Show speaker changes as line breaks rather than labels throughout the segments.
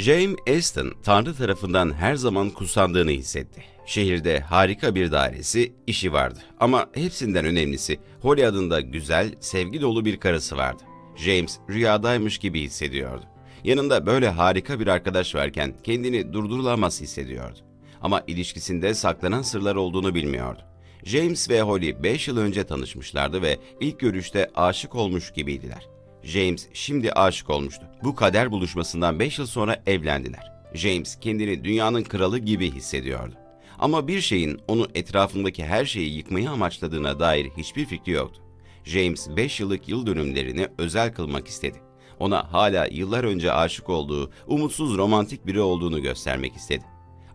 James Aston, Tanrı tarafından her zaman kutsandığını hissetti. Şehirde harika bir dairesi, işi vardı. Ama hepsinden önemlisi Holly adında güzel, sevgi dolu bir karısı vardı. James rüyadaymış gibi hissediyordu. Yanında böyle harika bir arkadaş varken kendini durdurulamaz hissediyordu. Ama ilişkisinde saklanan sırlar olduğunu bilmiyordu. James ve Holly 5 yıl önce tanışmışlardı ve ilk görüşte aşık olmuş gibiydiler. James şimdi aşık olmuştu. Bu kader buluşmasından 5 yıl sonra evlendiler. James kendini dünyanın kralı gibi hissediyordu. Ama bir şeyin onu etrafındaki her şeyi yıkmayı amaçladığına dair hiçbir fikri yoktu. James 5 yıllık yıl dönümlerini özel kılmak istedi. Ona hala yıllar önce aşık olduğu, umutsuz romantik biri olduğunu göstermek istedi.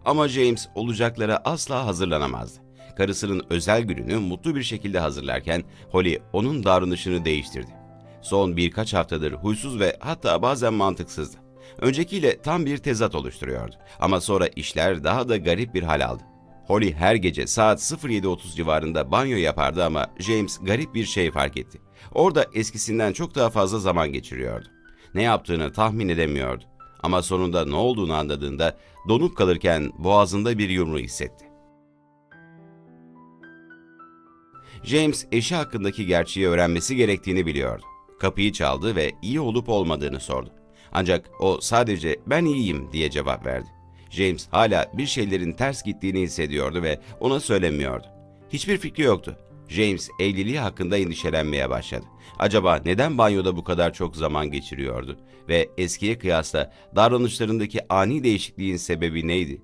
Ama James olacaklara asla hazırlanamazdı. Karısının özel gününü mutlu bir şekilde hazırlarken Holly onun davranışını değiştirdi. Son birkaç haftadır huysuz ve hatta bazen mantıksızdı. Öncekiyle tam bir tezat oluşturuyordu. Ama sonra işler daha da garip bir hal aldı. Holly her gece saat 07.30 civarında banyo yapardı ama James garip bir şey fark etti. Orada eskisinden çok daha fazla zaman geçiriyordu. Ne yaptığını tahmin edemiyordu. Ama sonunda ne olduğunu anladığında donuk kalırken boğazında bir yumru hissetti. James eşi hakkındaki gerçeği öğrenmesi gerektiğini biliyordu. Kapıyı çaldı ve iyi olup olmadığını sordu. Ancak o sadece ben iyiyim diye cevap verdi. James hala bir şeylerin ters gittiğini hissediyordu ve ona söylemiyordu. Hiçbir fikri yoktu. James evliliği hakkında endişelenmeye başladı. Acaba neden banyoda bu kadar çok zaman geçiriyordu? Ve eskiye kıyasla davranışlarındaki ani değişikliğin sebebi neydi?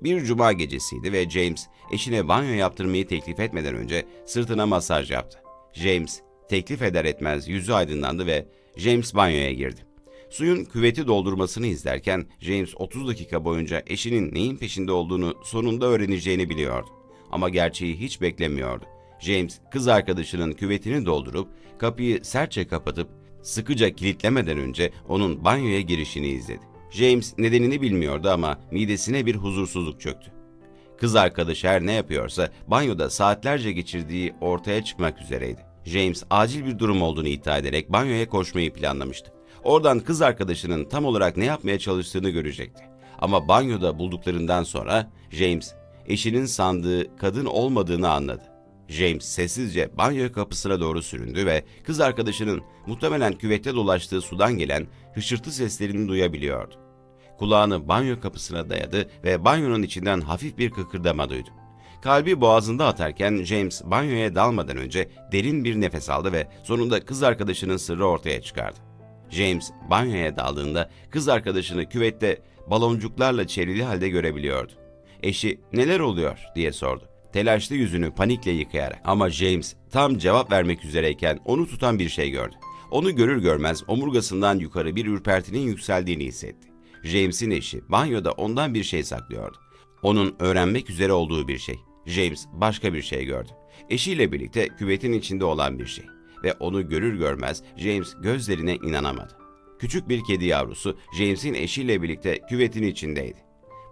Bir cuma gecesiydi ve James eşine banyo yaptırmayı teklif etmeden önce sırtına masaj yaptı. James teklif eder etmez yüzü aydınlandı ve James banyoya girdi. Suyun küveti doldurmasını izlerken James 30 dakika boyunca eşinin neyin peşinde olduğunu sonunda öğreneceğini biliyordu. Ama gerçeği hiç beklemiyordu. James kız arkadaşının küvetini doldurup kapıyı sertçe kapatıp sıkıca kilitlemeden önce onun banyoya girişini izledi. James nedenini bilmiyordu ama midesine bir huzursuzluk çöktü. Kız arkadaşı her ne yapıyorsa banyoda saatlerce geçirdiği ortaya çıkmak üzereydi. James acil bir durum olduğunu iddia ederek banyoya koşmayı planlamıştı. Oradan kız arkadaşının tam olarak ne yapmaya çalıştığını görecekti. Ama banyoda bulduklarından sonra James eşinin sandığı kadın olmadığını anladı. James sessizce banyo kapısına doğru süründü ve kız arkadaşının muhtemelen küvette dolaştığı sudan gelen hışırtı seslerini duyabiliyordu. Kulağını banyo kapısına dayadı ve banyonun içinden hafif bir kıkırdama duydu. Kalbi boğazında atarken James banyoya dalmadan önce derin bir nefes aldı ve sonunda kız arkadaşının sırrı ortaya çıkardı. James banyoya daldığında kız arkadaşını küvette baloncuklarla çevrili halde görebiliyordu. Eşi neler oluyor diye sordu. Telaşlı yüzünü panikle yıkayarak ama James tam cevap vermek üzereyken onu tutan bir şey gördü. Onu görür görmez omurgasından yukarı bir ürpertinin yükseldiğini hissetti. James'in eşi banyoda ondan bir şey saklıyordu. Onun öğrenmek üzere olduğu bir şey. James başka bir şey gördü. Eşiyle birlikte küvetin içinde olan bir şey. Ve onu görür görmez James gözlerine inanamadı. Küçük bir kedi yavrusu James'in eşiyle birlikte küvetin içindeydi.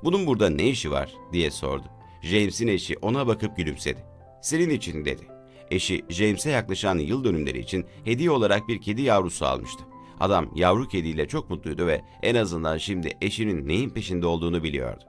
Bunun burada ne işi var diye sordu. James'in eşi ona bakıp gülümsedi. Senin için dedi. Eşi James'e yaklaşan yıl dönümleri için hediye olarak bir kedi yavrusu almıştı. Adam yavru kediyle çok mutluydu ve en azından şimdi eşinin neyin peşinde olduğunu biliyordu.